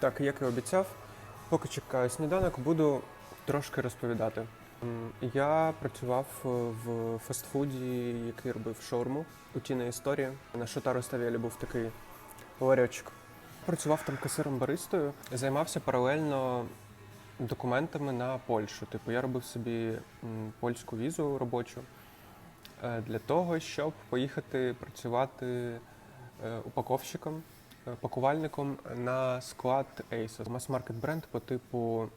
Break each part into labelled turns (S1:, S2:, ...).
S1: Так, як і обіцяв, поки чекаю сніданок, буду трошки розповідати. Я працював е, в фастфуді, який робив шаурму. Утіна історія. На Шотару Ставелі був такий ларьочок. Працював там касиром баристою, займався паралельно документами на Польщу. Типу, я робив собі польську візу робочу е, для того, щоб поїхати працювати е, упаковщиком, пакувальником на склад ASOS, мас-маркет бренд по типу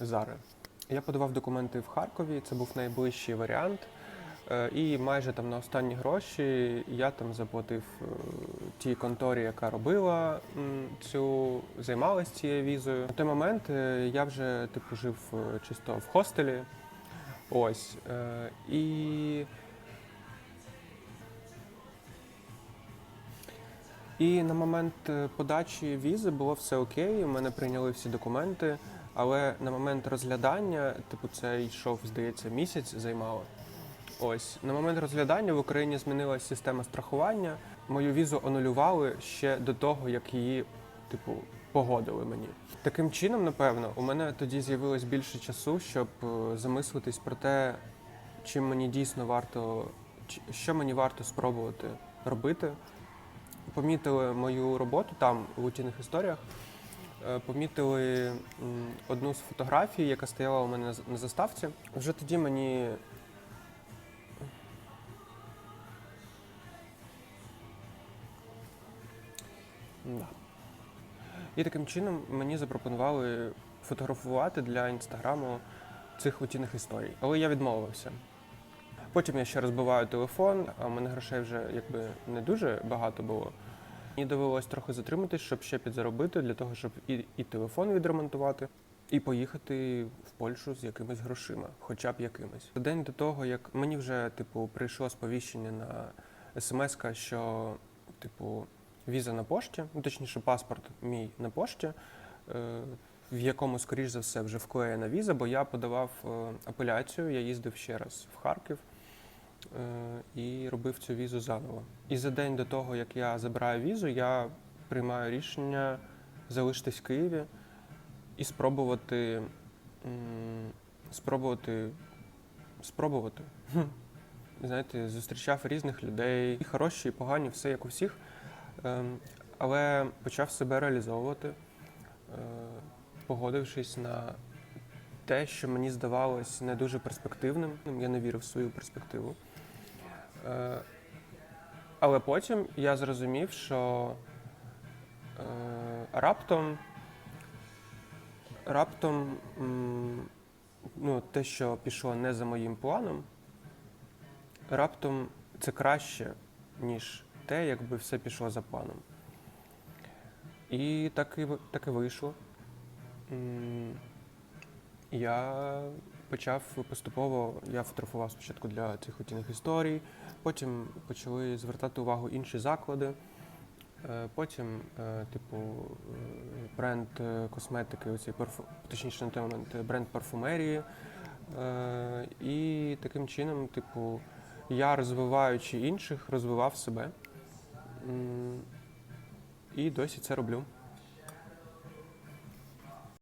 S1: Zara. Я подавав документи в Харкові, це був найближчий варіант. Е, І майже там на останні гроші я там заплатив е, тій конторі, яка робила цю, займалась цією візою. На той момент е, я вже типу жив е, чисто в хостелі. Ось. е, І І на момент е, подачі візи було все окей, у мене прийняли всі документи, але на момент розглядання, типу, це йшов, здається, місяць займало. Ось на момент розглядання в Україні змінилася система страхування. Мою візу анулювали ще до того, як її, типу, погодили мені. Таким чином, напевно, у мене тоді з'явилось більше часу, щоб е, замислитись про те, чим мені дійсно варто, що мені варто спробувати робити помітили мою роботу там в утіних історіях. Е, Помітили одну з фотографій, яка стояла у мене на заставці. Вже тоді мені. Да. І таким чином мені запропонували фотографувати для інстаграму цих утіних історій. Але я відмовився. Потім я ще розбиваю телефон, а в мене грошей вже якби не дуже багато було. Мені довелось трохи затриматись, щоб ще підзаробити, для того, щоб і, і телефон відремонтувати, і поїхати в Польщу з якимись грошима, хоча б якимись. День до того, як мені вже типу прийшло сповіщення на смс, що типу віза на пошті, ну точніше, паспорт мій на пошті. е, В якому, скоріш за все, вже вклеєна віза, бо я подавав е, апеляцію, я їздив ще раз в Харків і робив цю візу заново. І за день до того, як я забираю візу, я приймаю рішення залишитись в Києві і спробувати. Спробувати. Спробувати. Знаєте, зустрічав різних людей, і хороші, і погані, все як у всіх. Ем, Але почав себе реалізовувати, е, погодившись на те, що мені здавалось не дуже перспективним. Я не вірив в свою перспективу. Е, Але потім я зрозумів, що е, раптом, раптом ну, те, що пішло не за моїм планом, раптом це краще, ніж те, якби все пішло за планом. І так і, так і вийшло. Я почав поступово, я фотографував спочатку для цих утіних історій, потім почали звертати увагу інші заклади. Е, Потім, е, типу, е, бренд косметики, оцей парфу... точніше на той момент бренд парфумерії. І таким чином, типу, я розвиваючи інших, розвивав себе. І досі це роблю.